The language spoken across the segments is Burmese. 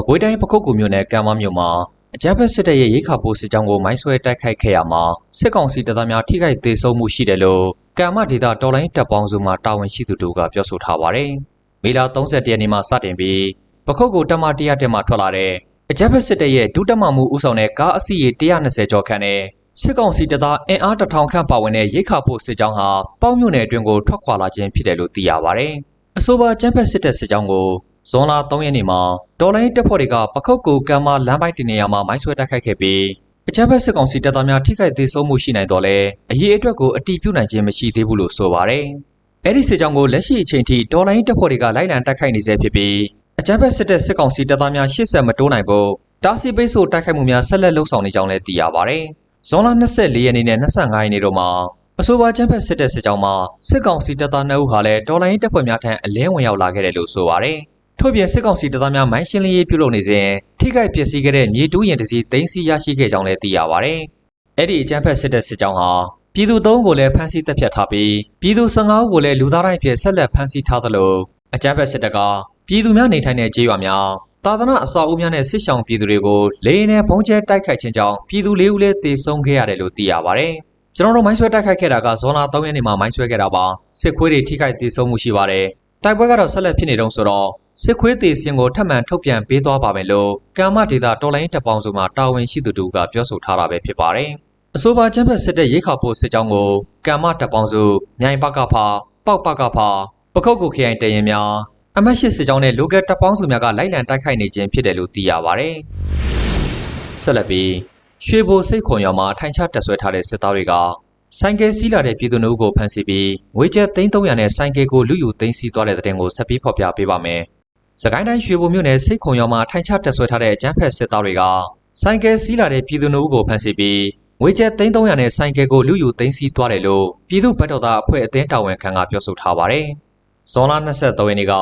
မကွေးတိုင်းပခုတ်ကူမြို့နယ်ကံမမြို့မှာအကြမ်းဖက်စစ်တပ်ရဲ့ရိခါပိုးစစ်ကြောင်းကိုမိုင်းဆွဲတိုက်ခိုက်ခဲ့ရမှာစစ်ကောင်စီတပ်သားများထိခိုက်ဒေဆုံးမှုရှိတယ်လို့ကံမဒေတာတော်လိုင်းတပ်ပေါင်းစုမှတာဝန်ရှိသူတို့ကပြောဆိုထားပါတယ်။မေလ31ရက်နေ့မှစတင်ပြီးပခုတ်ကူတပ်မ100တက်မှထွက်လာတဲ့အကြမ်းဖက်စစ်တပ်ရဲ့ဒုတက်မမှုဦးဆောင်တဲ့ကားအစီးရေ120ကျော်ခန့်နဲ့စစ်ကောင်စီတပ်သားအင်အားတစ်ထောင်ခန့်ပါဝင်တဲ့ရိခါပိုးစစ်ကြောင်းဟာပေါင်းမြို့နယ်အတွင်းကိုထွက်ခွာလာခြင်းဖြစ်တယ်လို့သိရပါတယ်။အဆိုပါကျန်းဖက်စစ်တပ်စစ်ကြောင်းကို ဇွန်လ3ရက်နေ့မှာတော်လိုင်းတပ်ဖွဲ့တွေကပခုတ်ကူကမ်းမလမ်းပိုင်းတင်နေရာမှာမိုင်းဆွဲတိုက်ခိုက်ခဲ့ပြီးအကြမ်းဖက်စစ်ကောင်စီတပ်သားများထိခိုက်ဒေဆုံးမှုရှိနိုင်တော့လဲအရေးအတွက်ကိုအတိပြုနိုင်ခြင်းမရှိသေးဘူးလို့ဆိုပါတယ်။အဲ့ဒီစစ်ကြောင်းကိုလက်ရှိအချိန်ထိတော်လိုင်းတပ်ဖွဲ့တွေကလိုက်လံတိုက်ခိုက်နေဆဲဖြစ်ပြီးအကြမ်းဖက်စစ်တပ်စစ်ကောင်စီတပ်သားများရှေ့ဆက်မတိုးနိုင်ဖို့တားဆီးပိတ်ဆို့တိုက်ခိုက်မှုများဆက်လက်လှုပ်ဆောင်နေကြောင်းလည်းသိရပါတယ်။ဇွန်လ24ရက်နေ့နဲ့25ရက်နေ့တို့မှာအဆိုပါချမ်းဖက်စစ်တပ်စစ်ကြောင်းမှာစစ်ကောင်စီတပ်သား2ဦးဟာလည်းတော်လိုင်းတပ်ဖွဲ့များထံအလင်းဝင်ရောက်လာခဲ့တယ်လို့ဆိုပါတယ်။ ထို့ပြင်စစ်ကောင်စီတပ်သားများမိုင်းရှင်းလင်းရေးပြုလုပ်နေစဉ်ထိခိုက်ပျက်စီးခဲ့တဲ့မြေတူးရင်တစီသိမ်းဆည်းရရှိခဲ့ကြောင်းလည်းသိရပါတယ်။အဲ့ဒီအချမ်းဖက်စစ်တပ်စစ်ကြောင်းဟာပြည်သူ၃ဦးကိုလည်းဖမ်းဆီးတပ်ဖြတ်ထားပြီးပြည်သူ15ဦးကိုလည်းလူသားတိုင်းဖြစ်ဆက်လက်ဖမ်းဆီးထားသလိုအကြမ်းဖက်စစ်တပ်ကပြည်သူများနေထိုင်တဲ့ကြေးရွာများသာသနာအစာအုပ်များနဲ့ဆစ်ဆောင်ပြည်သူတွေကိုလေရင်နဲ့ပုံကျဲတိုက်ခိုက်ခြင်းကြောင့်ပြည်သူလေးဦးလည်းတေဆုံးခဲ့ရတယ်လို့သိရပါတယ်။ကျွန်တော်တို့မိုင်းဆွဲတိုက်ခိုက်ခဲ့တာကဇွန်လ3ရက်နေ့မှာမိုင်းဆွဲခဲ့တာပါ။စစ်ခွေးတွေထိခိုက်တေဆုံးမှုရှိပါတယ်။တိုက်ပွဲကတော့ဆက်လက်ဖြစ်နေတော့ဆိုတော့ စစ်ခွေးတေစင်ကိုထပ်မံထုတ်ပြန်ပေးသွားပါမယ်လို့ကမ္မဒေတာတော်လိုင်းတပ်ပေါင်းစုမှတာဝန်ရှိသူတို့ကပြောဆိုထားတာပဲဖြစ်ပါတယ်။အဆိုပါချမ်းဖက်စစ်တဲ့ရိခါပို့စစ်ကြောင်းကိုကမ္မတပ်ပေါင်းစုမြိုင်ပကဖာပေါက်ပကဖာပခုတ်ကူခရိုင်တရင်များအမတ်ရှိစစ်ကြောင်းနဲ့ local တပ်ပေါင်းစုများကလိုက်လံတိုက်ခိုက်နေခြင်းဖြစ်တယ်လို့သိရပါတယ်။ဆက်လက်ပြီးရွှေဘိုစိတ်ခွန်ရွာမှာထိုင်ချတက်ဆွဲထားတဲ့စစ်သားတွေကဆိုင်ကယ်စီးလာတဲ့ပြည်သူတို့ကိုဖမ်းဆီးပြီးငွေကျပ်300နဲ့ဆိုင်ကယ်ကိုလူယူသိမ်းဆည်းသွားတဲ့တဲ့တင်ကိုဆက်ပြီးဖော်ပြပေးပါမယ်။ စကိုင်းတိုင်းရွှေဘိုမြို့နယ်စိတ်ခွန်ရွာမှာထိုင်ချတက်ဆွဲထားတဲ့အကြမ်းဖက်စစ်သားတွေကဆိုင်ကယ်စီးလာတဲ့ပြည်သူတို့ကိုဖမ်းဆီးပြီးငွေကျပ်300နဲ့ဆိုင်ကယ်ကိုလူယူသိမ်းဆည်းသွားတယ်လို့ပြည်သူ့ဗတ်တော်သားအဖွဲ့အသင်းတာဝန်ခံကပြောဆိုထားပါတယ်။ဇွန်လ23ရက်နေ့က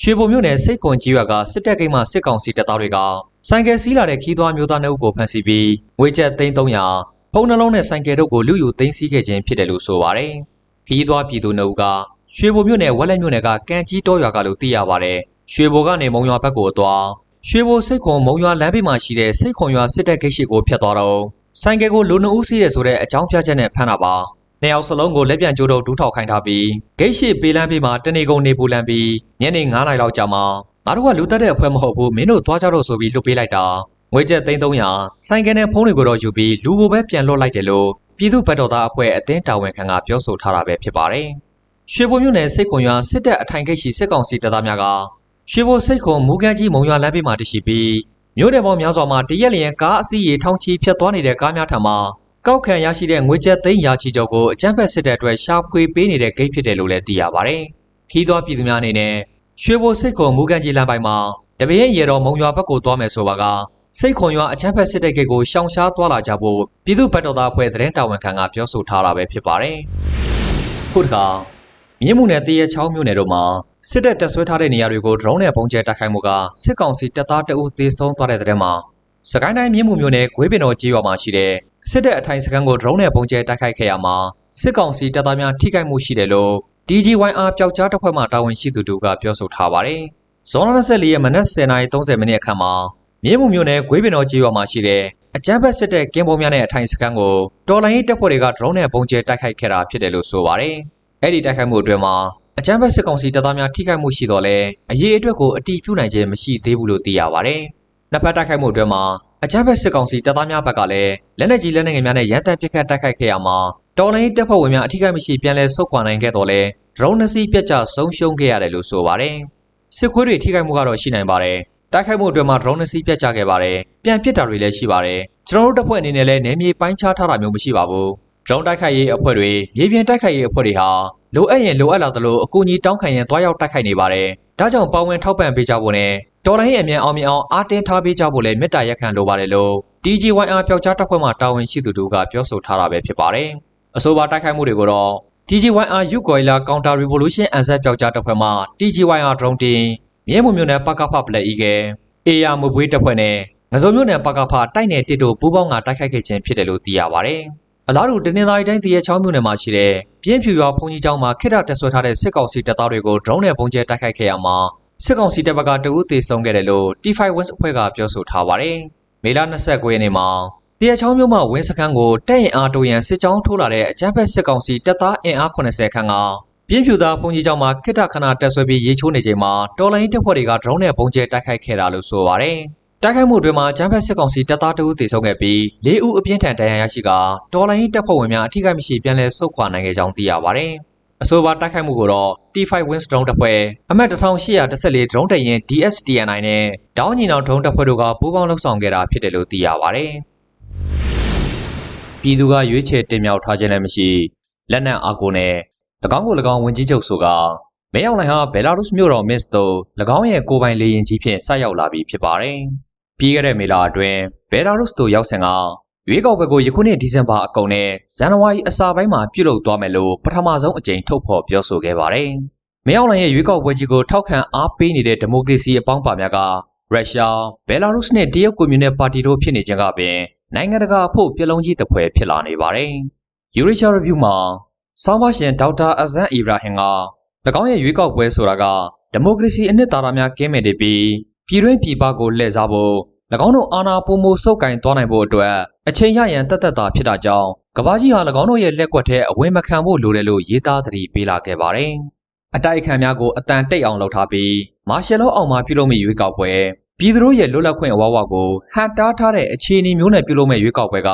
ရွှေဘုံမြို့နယ်စိတ်ခွန်ကြီးရွာကစစ်တပ်ကိန်းမှစစ်ကောင်စီတပ်သားတွေကဆိုင်ကယ်စီးလာတဲ့ခီးသွွားမျိုးသားနှုတ်ကိုဖမ်းဆီးပြီးငွေကျပ်300ဖုန်းနှလုံးနဲ့ဆိုင်ကယ်တို့ကိုလူယူသိမ်းဆည်းခဲ့ခြင်းဖြစ်တယ်လို့ဆိုပါတယ်။ခီးသွွားပြည်သူနှုတ်ကရွှေဘုံမြို့နယ်ဝက်လက်မြို့နယ်ကကံကြီးတောရွာကလို့သိရပါတယ်။ ရွှေဘုံကနေမုံရွာဘက်ကိုအသွားရွှေဘိုစိတ်ခွန်မုံရွာလမ်းဘေးမှာရှိတဲ့စိတ်ခွန်ရွာစစ်တပ်ဂိတ်ရှိကိုဖျက်သွားတော့ဆိုင်ကယ်ကိုလူနှုတ်ဦးစီးရဲဆိုတဲ့အကြောင်းပြချက်နဲ့ဖမ်းတာပါနှစ်ယောက်စလုံးကိုလက်ပြန်ကြိုးတော့ဒူးထောက်ခိုင်းထားပြီးဂိတ်ရှိပေးလမ်းပေးမှာတနေကုန်နေပူလမ်းပြီးညနေ9နာရီလောက်ကြာမှငါတို့ကလူတက်တဲ့အဖွဲ့မဟုတ်ဘူးမင်းတို့သွားကြတော့ဆိုပြီးလွတ်ပေးလိုက်တာငွေကျပ်3300ဆိုင်ကယ်နဲ့ဖုန်းတွေကိုတော့ယူပြီးလူကိုပဲပြန်လွတ်လိုက်တယ်လို့ပြည်သူ့ဗတ်တော်သားအဖွဲ့အတင်းတာဝန်ခံကပြောဆိုထားတာပဲဖြစ်ပါတယ်ရွှေဘုံမြို့နယ်စိတ်ခွန်ရွာစစ်တပ်အထိုင်ဂိတ်ရှိစစ်ကောင်စီတပ်သားများက ရွှေဘိုစိတ်ခွန်မူကန်ကြီးမုံရွာလမ်းဘေးမှာတရှိပြီးမြို့နယ်ပေါင်းများစွာမှာတရက်လျင်ကားအစီးရေထောင်ချီဖြတ်သွားနေတဲ့ကားများထံမှကောက်ခံရရှိတဲ့ငွေကျပ်သိန်းရာချီကျော်ကိုအကြမ်းဖက်စစ်တပ်အတွက်ရှာဖွေပေးနေတဲ့ဂိတ်ဖြစ်တယ်လို့လည်းသိရပါတယ်။ခီးသွွားပြည်သူများအနေနဲ့ရွှေဘိုစိတ်ခွန်မူကန်ကြီးလမ်းပိုင်းမှာတပည့်ရေတော်မုံရွာဘက်ကိုသွားမယ်ဆိုပါကစိတ်ခွန်ရွာအချမ်းဖက်စစ်တပ်ဂိတ်ကိုရှောင်ရှားသွားလာကြဖို့ပြည်သူ့ဗတ်တော်သားအဖွဲ့သတင်းတာဝန်ခံကပြောဆိုထားတာပဲဖြစ်ပါတယ်။ခုတခါ မြင်းမှုနယ်တရချောင်းမြို့နယ်တို့မှာစစ်တပ်တပ်ဆွဲထားတဲ့နေရာတွေကို drone နဲ့ပုံကျဲတိုက်ခိုက်မှုကစစ်ကောင်စီတပ်သားတအုပ်သေဆုံးသွားတဲ့တဲ့မှာစကိုင်းတိုင်းမြင်းမှုမြို့နယ်ဂွေးပင်တော်ကြီးရွာမှာရှိတဲ့စစ်တပ်အထိုင်စခန်းကို drone နဲ့ပုံကျဲတိုက်ခိုက်ခဲ့ရမှာစစ်ကောင်စီတပ်သားများထိခိုက်မှုရှိတယ်လို့ DGYR ပျောက်ကြားတပ်ဖွဲ့မှတာဝန်ရှိသူတို့ကပြောဆိုထားပါတယ်။ဇွန်လ24ရက်မနက်10:30မိနစ်အခန့်မှာမြင်းမှုမြို့နယ်ဂွေးပင်တော်ကြီးရွာမှာရှိတဲ့အကြမ်းဖက်စစ်တပ်ကင်းပုံများနဲ့အထိုင်စခန်းကိုတော်လိုင်းရေးတပ်ဖွဲ့တွေက drone နဲ့ပုံကျဲတိုက်ခိုက်ခဲ့တာဖြစ်တယ်လို့ဆိုပါတယ်။ အဲ့ဒီတိုက်ခိုက်မှုအတွင်းမှာအကြမ်းဖက်စစ်ကောင်စီတပ်သားများထိခိုက်မှုရှိတော့လဲအရေးအတွက်ကိုအတိပြုနိုင်ခြင်းမရှိသေးဘူးလို့သိရပါတယ်။နှစ်ဖက်တိုက်ခိုက်မှုအတွင်းမှာအကြမ်းဖက်စစ်ကောင်စီတပ်သားများဘက်ကလည်းလက်နက်ကြီးလက်နက်ငယ်များနဲ့ရန်တမ်းပစ်ခတ်တိုက်ခိုက်ခဲ့ရမှာတော်လိုင်းတပ်ဖွဲ့ဝင်များအထိခိုက်မရှိပြန်လည်ဆုတ်ခွာနိုင်ခဲ့တော့လဲ drone နှစ်စီးပြတ်ကျဆုံးရှုံးခဲ့ရတယ်လို့ဆိုပါတယ်။စစ်ခွေးတွေထိခိုက်မှုကတော့ရှိနိုင်ပါတယ်။တိုက်ခိုက်မှုအတွင်းမှာ drone နှစ်စီးပြတ်ကျခဲ့ပါတယ်။ပြန်ပစ်တာတွေလည်းရှိပါတယ်။ကျွန်တော်တို့တပ်ဖွဲ့အနေနဲ့လည်းနယ်မြေပိုင်းခြားထားတာမျိုးမရှိပါဘူး။ drone တိုက်ခိုက်ရေးအဖွဲ့တွေမြေပြင်တိုက်ခိုက်ရေးအဖွဲ့တွေဟာလိုအပ်ရင်လိုအပ်လာသလိုအကူအညီတောင်းခံရင်တွားရောက်တိုက်ခိုက်နေပါတယ်။ဒါကြောင့်ပါဝင်ထောက်ပံ့ပေးကြဖို့နဲ့တော်လိုင်းအမြန်အောင်မြင်အောင်အားတင်းထားပေးကြဖို့လည်းမေတ္တာရက်ခံလိုပါတယ်လို့ TGYR ပျောက်ကြားတပ်ဖွဲ့မှတာဝန်ရှိသူတို့ကပြောဆိုထားတာပဲဖြစ်ပါတယ်။အဆိုပါတိုက်ခိုက်မှုတွေကိုတော့ TGYR Ugoila Counter Revolution အန်ဆက်ပျောက်ကြားတပ်ဖွဲ့မှ TGYR Drone Team မြဲမှုမျိုးနယ်ပကဖပလက်ဤကအေယာမဘွေးတပ်ဖွဲ့နဲ့ငစုံမျိုးနယ်ပကဖတိုက်နယ်တစ်တို့ပူးပေါင်းကတိုက်ခိုက်ခဲ့ခြင်းဖြစ်တယ်လို့သိရပါတယ်။ အလားတူတနင်္သာရီတိုင်းတရချောင်းမြို့နယ်မှာရှိတဲ့ပြင်းဖြူရွာဘုံကြီးကျောင်းမှာခိတ္တတက်ဆွဲထားတဲ့စစ်ကောင်စီတပ်သားတွေကို drone နဲ့ပုံကျဲတိုက်ခိုက်ခဲ့ရမှာစစ်ကောင်စီတပ်ဘက်ကတဦးသေဆုံးခဲ့တယ်လို့ T5 Wins အဖွဲ့ကပြောဆိုထားပါတယ်။မေလ29ရက်နေ့မှာတရချောင်းမြို့မှာဝင်းစခန်းကိုတပ်ရင်အားတိုးရန်စစ်ကြောင်းထိုးလာတဲ့အကြမ်းဖက်စစ်ကောင်စီတပ်သားအင်အား80ခန်းကပြင်းပြူသားဘုံကြီးကျောင်းမှာခိတ္တခဏတက်ဆွဲပြီးရေချိုးနေချိန်မှာတော်လိုင်းတပ်ဖွဲ့တွေကဒရုန်းနဲ့ပုံကျဲတိုက်ခိုက်ခဲ့တာလို့ဆိုပါတယ်။ တိုက်ခိုက်မှုတွင်မှာကျန်းဖက်စစ်ကောင်စီတပ်သားတဦးသေဆုံးခဲ့ပြီး၄ဦးအပြင်းထန်ဒဏ်ရာရရှိကတော်လိုင်းတပ်ဖွဲ့ဝင်များအထိကိမရှိပြန်လည်ဆုတ်ခွာနိုင်ခဲ့ကြောင်းသိရပါတယ်။အဆိုပါတိုက်ခိုက်မှုကိုတော့ T5 Wins Drone တပ်ဖွဲ့အမှတ်1814 Drone တပ်ရင် DSTNI နဲ့တောင်းညီနောင် Drone တပ်ဖွဲ့တို့ကပူးပေါင်းလှုပ်ဆောင်ခဲ့တာဖြစ်တယ်လို့သိရပါတယ်။ပြည်သူကရွေးချယ်တင်မြှောက်ထားခြင်းလည်းမရှိလက်နက်အားကိုနဲ့၎င်းကို၎င်းဝင်ကြီးချုပ်ဆိုကမဲအောင်လှိုင်ဟာဘယ်လာရုစ်မြို့တော်မစ်သို့၎င်းရဲ့ကိုယ်ပိုင်လေယာဉ်ကြီးဖြင့်ဆက်ရောက်လာပြီးဖြစ်ပါတယ်။ ပြီးခဲ့တဲ့မေလအတွင်းဘယ်လာရုစ်သို့ရောက်စဉ်ကရွေးကောက်ပွဲကိုယခုနှစ်ဒီဇင်ဘာအကုန်နဲ့ဇန်နဝါရီအစပိုင်းမှာပြုလုပ်သွားမယ်လို့ပထမဆုံးအကြိမ်ထုတ်ဖော်ပြောဆိုခဲ့ပါတယ်။မဲအောင်လှိုင်ရဲ့ရွေးကောက်ပွဲကြီးကိုထောက်ခံအားပေးနေတဲ့ဒီမိုကရေစီအပေါင်းပါများကရုရှား၊ဘယ်လာရုစ်နဲ့တရုတ်ကွန်မြူနစ်ပါတီတို့ဖြစ်နေခြင်းကပင်နိုင်ငံတကာအဖို့ပြလုံးကြီးတစ်ဖွဲဖြစ်လာနေပါတယ်။ Eurasia Review မှာဆောင်းပါရှင်ဒေါက်တာအဇန်အီဘရာဟင်က၎င်းရဲ့ရွေးကောက်ပွဲဆိုတာကဒီမိုကရေစီအနှစ်သာရများကင်းမဲ့နေပြီး ပြည်တွင်းပြည်ပကိုလှည့်စားဖို့၎င်းတို့အာဏာပုံမစုပ်ကင်သွားနိုင်ဖို့အတွက်အချိန်ရရန်တသက်တာဖြစ်တာကြောင့်ကဘာကြီးဟာ၎င်းတို့ရဲ့လက်ကွက်ထဲအဝင်မခံဖို့လိုတယ်လို့ရေးသားသတိပေးလာခဲ့ပါတယ်။အတိုက်အခံများကိုအတန်တိတ်အောင်လုပ်ထားပြီးမာရှယ်လောအောင်မှပြုလုပ်မိရွေးကောက်ပွဲပြည်သူတို့ရဲ့လွတ်လပ်ခွင့်အဝဝကိုဟန်တားထားတဲ့အခြေအနေမျိုးနဲ့ပြုလုပ်မဲ့ရွေးကောက်ပွဲက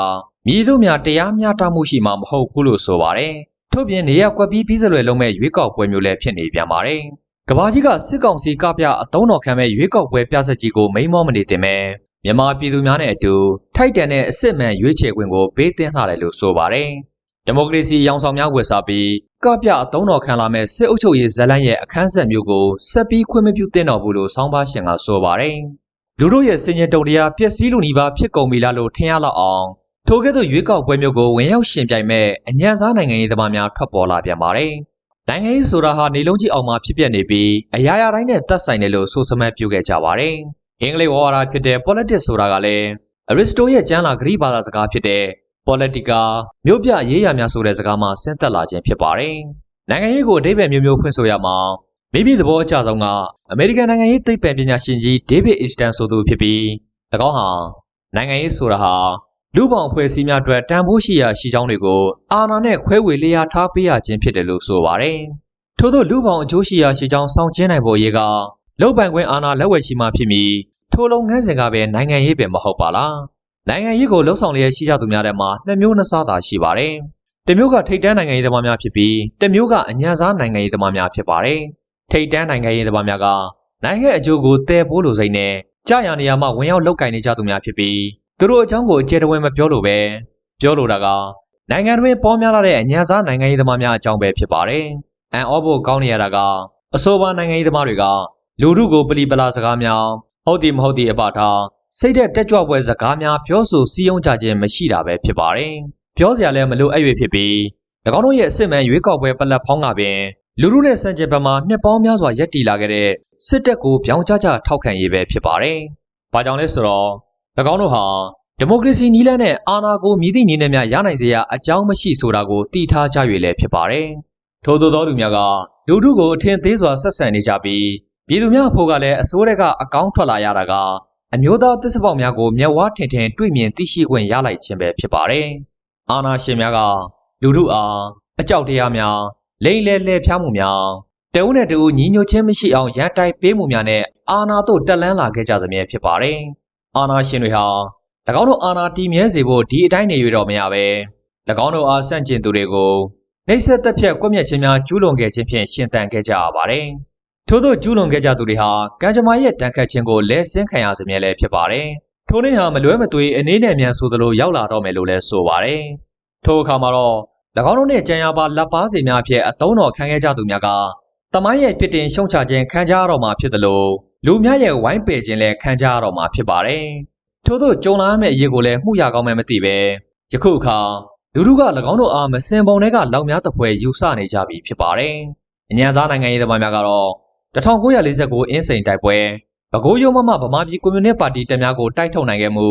မြည်တို့များတရားမျှတမှုရှိမှာမဟုတ်ဘူးလို့ဆိုပါတယ်။ထို့ပြင်နေရကွက်ပြီးပြီးစလွယ်လုံးမဲ့ရွေးကောက်ပွဲမျိုးလည်းဖြစ်နေပြန်ပါတယ်။ ကဘာကြီးကစစ်ကောင်စီကပြအတုံးတော်ခံမဲ့ရွေးကောက်ပွဲပြဆက်ကြီးကိုမိန်မောမနေတင်မဲ့မြန်မာပြည်သူများနဲ့အတူထိုက်တန်တဲ့အစ်စ်မှန်ရွေးချယ်ခွင့်ကိုပေးသင်းလာတယ်လို့ဆိုပါတယ်။ဒီမိုကရေစီရောင်ဆောင်များဝယ်စားပြီးကပြအတုံးတော်ခံလာမဲ့စစ်အုပ်ချုပ်ရေးဇလန်းရဲ့အခန်းဆက်မျိုးကိုဆက်ပြီးခွင့်မပြုသင့်တော်ဘူးလို့ဆောင်းပါရှင်ကဆိုပါတယ်။လူတို့ရဲ့စင်ကြယ်တုံတရားပျက်စီးလူနီးပါးဖြစ်ကုန်ပြီလားလို့ထင်ရလောက်အောင်ထိုကဲ့သို့ရွေးကောက်ပွဲမျိုးကိုဝင်ရောက်ရှင်ပြိုင်မဲ့အညံစားနိုင်ငံရေးသမားများထွက်ပေါ်လာပြန်ပါတယ်။ နိုင်ငံရေးဆိုတာဟာနေလုံးကြီးအောင်မှာဖြစ်ပျက်နေပြီးအရာရာတိုင်းနဲ့သက်ဆိုင်တယ်လို့ဆိုစမဲ့ပြုခဲ့ကြပါတယ်။အင်္ဂလိပ်ဝါဒဖြစ်တဲ့ politics ဆိုတာကလည်း Aristo ရဲ့ကျမ်းလာဂရိဘာသာစကားဖြစ်တဲ့ politica မြို့ပြရေးရာများဆိုတဲ့စကားမှဆင်းသက်လာခြင်းဖြစ်ပါတယ်။နိုင်ငံရေးကိုအဓိပ္ပာယ်မျိုးမျိုးဖွင့်ဆိုရမှာမိမိသဘောအကျဆုံးကအမေရိကန်နိုင်ငံရေးသိပ္ပံပညာရှင်ကြီးဒေးဗစ်အီစတန်ဆိုသူဖြစ်ပြီး၎င်းဟာနိုင်ငံရေးဆိုတာဟာ လူပောင်အဖွဲ့အစည်းများအတွက်တန်ဖိုးရှိရာရှိကြောင်းတွေကိုအာဏာနဲ့ခွဲဝေလျာထားပေးရခြင်းဖြစ်တယ်လို့ဆိုပါတယ်။ထို့သောလူပောင်အကျိုးရှိရာရှိကြောင်းစောင့်ကျဉ်နိုင်ဖို့ရေးကလုံပိုင်ခွင့်အာဏာလက်ဝယ်ရှိမှဖြစ်ပြီးထိုလုပ်ငန်းစဉ်ကပဲနိုင်ငံရေးပဲမဟုတ်ပါလား။နိုင်ငံရေးကိုလှုပ်ဆောင်လျက်ရှိကြသူများထဲမှာနှစ်မျိုးနှစ်စားသာရှိပါတယ်။တစ်မျိုးကထိတ်တန်းနိုင်ငံရေးသမားများဖြစ်ပြီးတစ်မျိုးကအညံစားနိုင်ငံရေးသမားများဖြစ်ပါတယ်။ထိတ်တန်းနိုင်ငံရေးသမားများကနိုင်ငံအကျိုးကိုတည်ဖို့လိုစိမ့်နဲ့ကြာရနေရာမှာဝင်ရောက်လောက်ကင်နေကြသူများဖြစ်ပြီး သူတို့အကြောင်းကိုအကျယ်တဝဲမပြောလို့ပဲပြောလိုတာကနိုင်ငံတွင်ပေါ်များလာတဲ့အညံစားနိုင်ငံရေးသမားများအကြောင်းပဲဖြစ်ပါတယ်။အန်အောဖို့ကောင်းနေရတာကအဆိုပါနိုင်ငံရေးသမားတွေကလူထုကိုပလီပလာစကားများဟုတ်ဒီမဟုတ်ဒီအပထားစိတ်တဲ့တက်ကြွပွဲစကားများပြောဆိုစည်းရုံးကြခြင်းမရှိတာပဲဖြစ်ပါတယ်။ပြောစရာလည်းမလိုအပ်၍ဖြစ်ပြီး၎င်းတို့ရဲ့အစ်စ်မှန်ရွေးကောက်ပွဲပလက်ဖောင်းကပင်လူထုနဲ့စံကျင်ဘက်မှာနှစ်ပေါင်းများစွာရပ်တည်လာခဲ့တဲ့စစ်တပ်ကိုပြောင်းကျကျထောက်ခံရေးပဲဖြစ်ပါတယ်။ဘာကြောင့်လဲဆိုတော့၎ င်းတို့ဟာဒီမိုကရေစီနည်းလမ်းနဲ့အာဏာကိုမြည်သည့်နည်းနဲ့များရနိုင်စေရအကြောင်းမရှိဆိုတာကိုတည်ထားကြ၍လည်းဖြစ်ပါတယ်။ထို့သောသောသူများကလူထုကိုအထင်သေးစွာဆက်ဆံနေကြပြီးပြည်သူများအဖို့ကလည်းအစိုးရကအကောင်းထွက်လာရတာကအမျိုးသားသစ္စာပေါက်များကိုမျက်ဝါးထင်ထင်တွေ့မြင်သိရှိခွင့်ရလိုက်ခြင်းပဲဖြစ်ပါတယ်။အာဏာရှင်များကလူထုအားအကြောက်တရားများလိမ့်လဲလှည့်ဖျားမှုများတအုပ်နဲ့တအုပ်ညီညွတ်ခြင်းမရှိအောင်ရန်တိုက်ပေးမှုများနဲ့အာဏာတို့တက်လန်းလာခဲ့ကြသမျှဖြစ်ပါတယ်။ အာဏာရှင်တွေဟာ၎င်းတို့အာဏာတည်မြဲစေဖို့ဒီအတိုင်းနေရတော့မရပဲ၎င်းတို့အားဆန့်ကျင်သူတွေကိုနှိပ်စက်သက်ဖြတ်ကွပ်မျက်ခြင်းများကျူးလွန်ခဲ့ခြင်းဖြင့်ရှင်သန်ခဲ့ကြရပါတယ်။ထို့သောကျူးလွန်ခဲ့ကြသူတွေဟာကံကြမ္မာရဲ့တန်ခတ်ခြင်းကိုလဲဆင်းခံရစမြဲလည်းဖြစ်ပါတယ်။ထိုနေ့ဟာမလွဲမသွေအနေနဲ့မြန်ဆိုသလိုရောက်လာတော့မယ်လို့လည်းဆိုပါတယ်။ထိုအခါမှာတော့၎င်းတို့နဲ့ကြံရပါလက်ပါစီများအဖြစ်အတုံးတော်ခံခဲ့ကြသူများကတမိုင်းရဲ့ပြစ်တင်ရှုံချခြင်းခံကြရတော့မှာဖြစ်တယ်လို့ လူများရဲ့ဝိုင်းပယ်ခြင်းလည်းခံကြရတော့မှာဖြစ်ပါတယ်။ထို့သောကြုံလာမယ့်အရေးကိုလည်းမှုရကောင်းမှမသိပဲယခုအခါလူတို့က၎င်းတို့အားမစင်ပုံတွေကလောက်များတပွဲယူဆနေကြပြီဖြစ်ပါတယ်။အញ្ញံစားနိုင်ငံရေးသမားများကတော့1949အင်းစိန်တိုက်ပွဲပဲခူးရုံးမမဗမာပြည်ကွန်မြူနစ်ပါတီတပ်များကိုတိုက်ထုတ်နိုင်ခဲ့မှု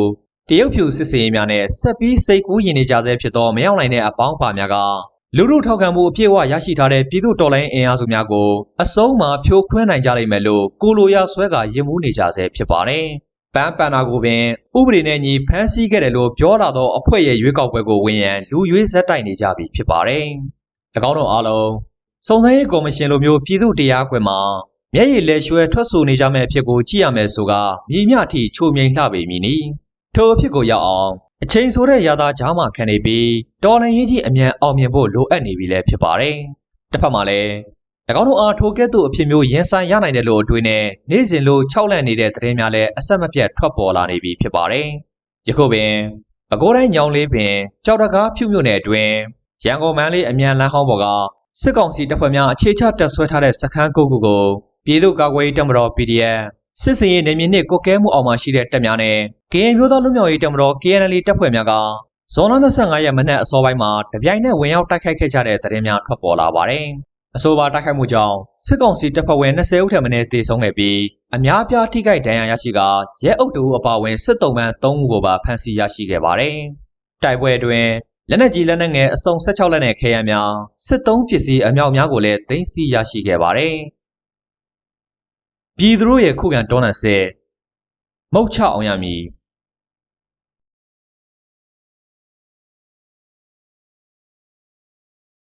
တရုတ်ဖြူစစ်စင်ရေးများနဲ့ဆက်ပြီးစိတ်ကူးရင်နေကြဆဲဖြစ်သောမရောက်နိုင်တဲ့အပေါင်းပါများက လူထုထောက်ခံမှုအပြည့်အဝရရှိထားတဲ့ပြည်သူတော်လှန်ရေးအင်အားစုများကိုအစုံးမှာဖြိုခွင်းနိုင်ကြလိမ့်မယ်လို့ကိုလိုရဆွဲကရင်မှုနေကြဆဲဖြစ်ပါတယ်။ပန်းပန်နာကိုပင်ဥပဒေနဲ့ညီဖမ်းဆီးခဲ့တယ်လို့ပြောလာသောအဖွဲ့ရဲ့ရွေးကောက်ပွဲကိုဝင်ရန်လူရွေးဇက်တိုက်နေကြပြီဖြစ်ပါတယ်။၎င်းတို့အားလုံးစုံစမ်းရေးကော်မရှင်လိုမျိုးပြည်သူတရားခွင်မှာမျက်ရည်လက်ရွှဲထွက်ဆိုနေကြမယ့်အဖြစ်ကိုကြည့်ရမယ်ဆိုကမြည်မြထိချိုမြိန်လှပေမည်နီ။ထိုအဖြစ်ကိုရောက်အောင် အချိန်ဆိုတဲ့ရာသာကြားမှခံနေပြီးတော်လန်ရေးကြီးအမြန်အောင်မြင်ဖို့လိုအပ်နေပြီလည်းဖြစ်ပါတယ်။တစ်ဖက်မှာလည်း၎င်းတို့အားထိုကဲ့သို့အဖြစ်မျိုးရင်ဆိုင်ရနိုင်တယ်လို့အတွေးနဲ့နေ့စဉ်လိုခြောက်လန့်နေတဲ့သတင်းများလည်းအဆက်မပြတ်ထွက်ပေါ်လာနေပြီဖြစ်ပါတယ်။ယခုပင်ပဲခူးတိုင်းညောင်လေးပင်ကြောက်တကားဖြူမြို့နယ်အတွင်းရန်ကုန်မန်းလေးအမြန်လမ်းဟောင်းပေါ်ကစစ်ကောင်စီတပ်ဖွဲ့များအခြေချတပ်ဆွဲထားတဲ့စခန်းကုတ်ခုကိုပြည်သူ့ကာကွယ်ရေးတပ်မတော် PDF စစ်စင်ရေးနေမြေနှင့်ကိုကဲမှုအောင်မှရှိတဲ့တပ်များနဲ့ကရင်မျိုးသားလူမျိုးရေးတပ်မတော် KNL တပ်ဖွဲ့များကဇွန်လ25ရက်မနက်အစောပိုင်းမှာတပြိုင်နက်ဝင်ရောက်တိုက်ခိုက်ခဲ့ကြတဲ့သတင်းများထွက်ပေါ်လာပါတယ်။အဆိုပါတိုက်ခိုက်မှုကြောင့်စစ်ကောင်စီတပ်ဖွဲ့ဝင်20ဦးထက်မနည်းသေဆုံးခဲ့ပြီးအများပြားထိခိုက်ဒဏ်ရာရရှိကရဲအုပ်တူအပါအဝင်စစ်တုံးပန်း3ဦးကိုပါဖမ်းဆီးရရှိခဲ့ပါတယ်။တိုက်ပွဲအတွင်းလက်နက်ကြီးလက်နက်ငယ်အစုံ16လက်နဲ့ခဲယမ်းများစစ်သုံးပစ္စည်းအမြောက်များကိုလည်းသိမ်းဆည်းရရှိခဲ့ပါတယ်။ ပြည်သူတို့ရဲ့ခုခံတော်လှန်စစ်မုတ်ချအောင်ရမည်